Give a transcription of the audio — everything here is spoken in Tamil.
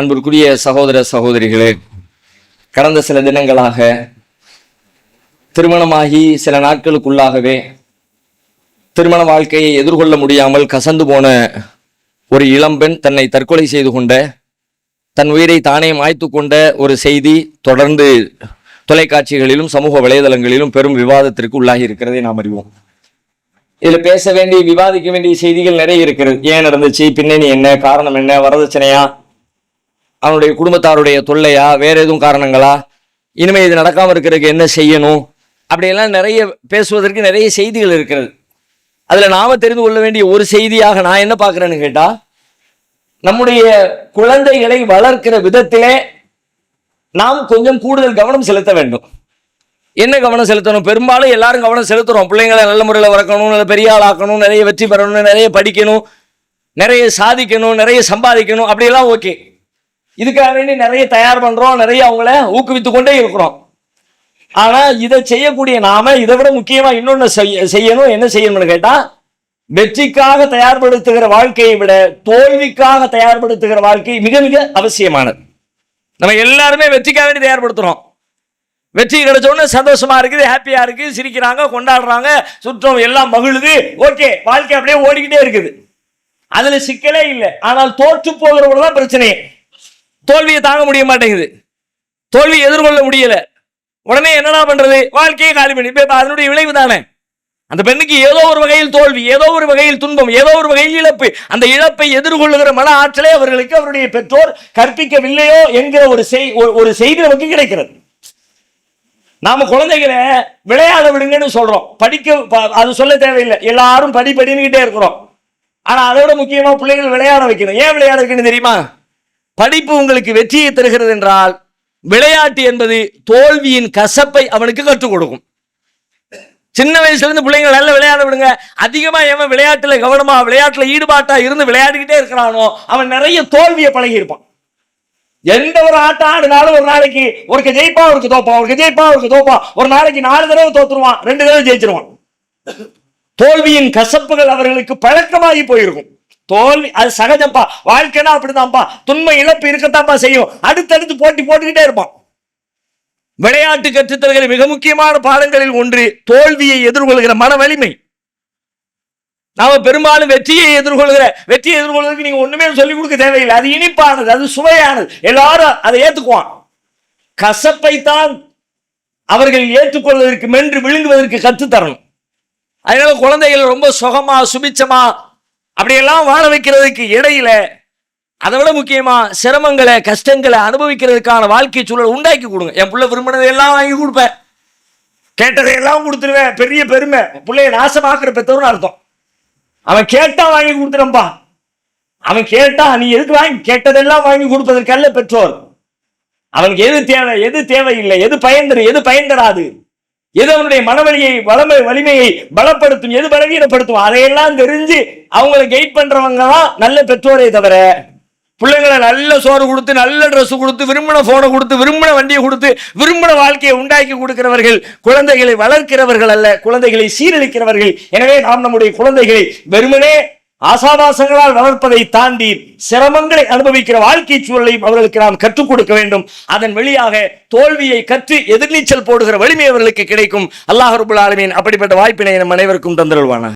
அன்பிற்குரிய சகோதர சகோதரிகளே கடந்த சில தினங்களாக திருமணமாகி சில நாட்களுக்குள்ளாகவே திருமண வாழ்க்கையை எதிர்கொள்ள முடியாமல் கசந்து போன ஒரு இளம்பெண் தன்னை தற்கொலை செய்து கொண்ட தன் உயிரை தானே மாய்த்து கொண்ட ஒரு செய்தி தொடர்ந்து தொலைக்காட்சிகளிலும் சமூக வலைதளங்களிலும் பெரும் விவாதத்திற்கு உள்ளாகி இருக்கிறதை நாம் அறிவோம். இதில் பேச வேண்டிய விவாதிக்க வேண்டிய செய்திகள் நிறைய இருக்கிறது. ஏன் நடந்துச்சு? பின்னணி என்ன? காரணம் என்ன? வரதட்சணையா? அவனுடைய குடும்பத்தாருடைய தொல்லையா? வேற எதுவும் காரணங்களா? இனிமேல் இது நடக்காமல் இருக்கிறதுக்கு என்ன செய்யணும்? அப்படியெல்லாம் நிறைய பேசுவதற்கு நிறைய செய்திகள் இருக்கிறது. அதில் நாம் தெரிந்து கொள்ள வேண்டிய ஒரு செய்தியாக நான் என்ன பார்க்குறேன்னு கேட்டால் நம்முடைய குழந்தைகளை வளர்க்கிற விதத்திலே நாம் கொஞ்சம் கூடுதல் கவனம் செலுத்த வேண்டும். என்ன கவனம் செலுத்தணும்? பெரும்பாலும் எல்லாரும் கவனம் செலுத்துகிறோம் பிள்ளைங்களை நல்ல முறையில் வளர்க்கணும் நல்ல பெரிய ஆளாக்கணும் ஆக்கணும் நிறைய வெற்றி பெறணும் நிறைய படிக்கணும் நிறைய சாதிக்கணும் நிறைய சம்பாதிக்கணும் அப்படியெல்லாம் ஓகே. இதுக்காக வேண்டி நிறைய தயார் பண்றோம் நிறைய அவங்கள ஊக்குவித்து கொண்டே இருக்கிறோம். ஆனா இதை செய்யக்கூடிய நாம இதை விட முக்கியமா இன்னொன்னு செய்ய- செய்யணும் என்ன செய்யணும்னு கேட்டா வெற்றிக்காக தயார்படுத்துகிற வாழ்க்கையை விட தோல்விக்காக தயார்படுத்துகிற வாழ்க்கை மிக மிக அவசியமானது. நம்ம எல்லாருமே வெற்றிக்காக வேண்டி தயார்படுத்துறோம். வெற்றி கிடைச்ச சந்தோஷமா இருக்குது ஹாப்பியா இருக்கு சிரிக்கிறாங்க கொண்டாடுறாங்க சுற்றம் எல்லாம் மகிழுது ஓகே வாழ்க்கை அப்படியே ஓடிக்கிட்டே இருக்குது. அதுல சிக்கலே இல்லை. ஆனால் தோற்று போகிறவங்க தான் பிரச்சனையே. தோல்வியை தாங்க முடிய மாட்டேங்குது. தோல்வி எதிர்கொள்ள முடியல. உடனே என்னடா பண்றது? வாழ்க்கையை காலி பண்ணி. இப்போ அதனுடைய விளைவு தானே? அந்த பெண்ணுக்கு ஏதோ ஒரு வகையில் தோல்வி ஏதோ ஒரு வகையில் துன்பம் ஏதோ ஒரு வகையில் இழப்பு. அந்த இழப்பை எதிர்கொள்ளுகிற மன ஆற்றலை அவர்களுக்கு அவருடைய பெற்றோர் கற்பிக்கவில்லையோ என்கிற ஒரு செய் ஒரு- செய்தி நமக்கு கிடைக்கிறது. நாம குழந்தைகளை விளையாட விடுங்கன்னு சொல்றோம். படிக்க ப- அது சொல்ல தேவையில்லை. எல்லாரும் படி படின்னுகிட்டே இருக்கிறோம். ஆனா அதோட முக்கியமா பிள்ளைகள் விளையாட வைக்கணும். ஏன் விளையாட வைக்கணும் தெரியுமா? படிப்பு உங்களுக்கு வெற்றியை தருகிறது என்றால் விளையாட்டு என்பது தோல்வியின் கசப்பை அவனுக்கு கற்றுக் கொடுக்கும். சின்ன வயசுலேருந்து பிள்ளைங்க நல்லா விளையாட விடுங்க. அதிகமாக எவன் விளையாட்டில் கவனமாக விளையாட்டில் ஈடுபாட்டாக இருந்து விளையாடிக்கிட்டே இருக்கிறானோ அவன் நிறைய தோல்வியை பழகியிருப்பான். எந்த ஒரு ஆட்டம் ஆடினாலும் ஒரு நாளைக்கு ஒருக்கு ஜெயிப்பா ஒருக்கு தோப்பான் ஒருக்கு ஜெயிப்பா ஒருக்கு தோப்பான் ஒரு நாளைக்கு நாலு தடவை தோத்துருவான் ரெண்டு தடவை ஜெயிச்சிருவான். தோல்வியின் கசப்புகள் அவர்களுக்கு பழக்கமாகி போயிருக்கும். தோல்வி அது சகஜம்ப்பா வாழ்க்கைனா அப்படிதான்ப்பா துன்பம் இழப்பு இருக்கத்தான்ப்பா செய்யும். அடுத்தடுத்து போட்டி போட்டுக்கிட்டே இருப்பான் விளையாட்டு கற்றுத்தருகிற மிக முக்கியமான பாடங்களில் ஒன்று தோல்வியை எதிர்கொள்கிற மன வலிமை. நாம பெரும்பாலும் வெற்றியை எதிர்கொள்கிற வெற்றியை எதிர்கொள்வதற்கு நீங்க ஒண்ணுமே சொல்லிக் கொடுக்க தேவையில்லை. அது இனிப்பானது அது சுவையானது. எல்லாரும் அதை ஏத்துக்குவான் கசப்பை தான் அவர்கள் ஏற்றுக்கொள்வதற்கு மென்று விழுங்குவதற்கு கற்றுத்தரணும். அதனால குழந்தைகள் ரொம்ப சுகமா சுபிச்சமா அப்படியெல்லாம் வாழ வைக்கிறதுக்கு இடையில அதை விட முக்கியமா சிரமங்களை கஷ்டங்களை அனுபவிக்கிறதுக்கான வாழ்க்கை சூழல் உண்டாக்கி கொடுங்க. என் பிள்ளை விரும்பினதை எல்லாம் வாங்கி கொடுப்பேன். கேட்டதை எல்லாம் கொடுத்துருவேன் பெரிய பெருமை. பிள்ளைய நாசமாக்குற பெற்றவர்னு அர்த்தம். அவன் கேட்டா வாங்கி கொடுத்துறம்பா அவன் கேட்டா நீ எதுக்கு வாங்கி கேட்டதெல்லாம் வாங்கி கொடுப்பதற்கல்ல பெற்றோர். அவனுக்கு எது தேவை எது தேவையில்லை எது பயன் தரும் எது பயன் தராது. எது அவனுடைய மனவழியை வளமை வலிமையை பலப்படுத்தும் எது பலவீனப்படுத்தும் அதையெல்லாம் தெரிஞ்சு அவங்களை கெயிட் பண்றவங்க தான் நல்ல பெற்றோரே தவிர பிள்ளைங்களை நல்ல சோறு கொடுத்து நல்ல ட்ரெஸ் கொடுத்து விரும்பின போனை கொடுத்து விரும்பின வண்டியை கொடுத்து விரும்பின வாழ்க்கையை உண்டாக்கி கொடுக்கிறவர்கள் குழந்தைகளை வளர்க்கிறவர்கள் அல்ல குழந்தைகளை சீரழிக்கிறவர்கள். எனவே நாம் நம்முடைய குழந்தைகளை வெறுமனே ஆசாபாசங்களால் வளர்ப்பதை தாண்டி சிரமங்களை அனுபவிக்கிற வாழ்க்கை சூழலையும் அவர்களுக்கு நாம் கற்றுக் கொடுக்க வேண்டும். அதன் வழியாக தோல்வியை கற்று எதிர்நீச்சல் போடுகிற வலிமை அவர்களுக்கு கிடைக்கும். அல்லாஹ் ரபுல் ஆலமீன் அப்படிப்பட்ட வாய்ப்பினை நம் அனைவருக்கும் தந்திருவான